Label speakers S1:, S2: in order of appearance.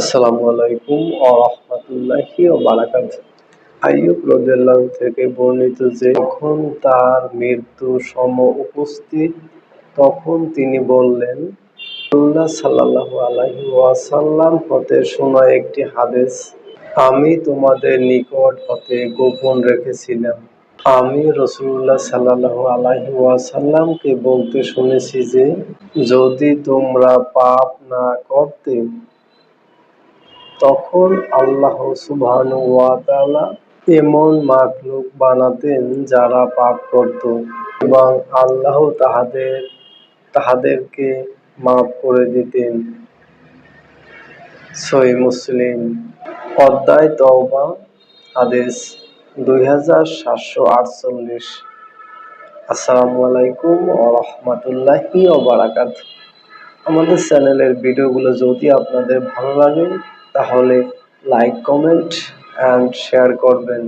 S1: আসসালামু আলাইকুম ও রহমতুল্লাহি ও বারাকাত আইয়ুব রাদিয়াল্লাহু থেকে বর্ণিত যে যখন তার মৃত্যু সম উপস্থিত, তখন তিনি বললেন সাল্লাল্লাহু আলাইহি ওয়াসাল্লাম হতে শোনা একটি হাদিস, আমি তোমাদের নিকট হতে গোপন রেখেছিলাম। আমি রসুল্লাহ সাল্লাহ আলাহি ওয়াসাল্লামকে বলতে শুনেছি যে, যদি তোমরা পাপ না করতে তখন আল্লাহ সুবহান এমন মাকলুক বানাতেন যারা পাপ করত এবং আল্লাহ তাহাদের, তাহাদেরকে মাফ করে দিতেন। সই মুসলিম। অধ্যায় তওবা আদেশ দুই হাজার সাতশো আটচল্লিশ। আসসালামু আলাইকুম রহমতুল্লাহি আমাদের চ্যানেলের ভিডিওগুলো যদি আপনাদের ভালো লাগে তাহলে লাইক কমেন্ট অ্যান্ড শেয়ার করবেন।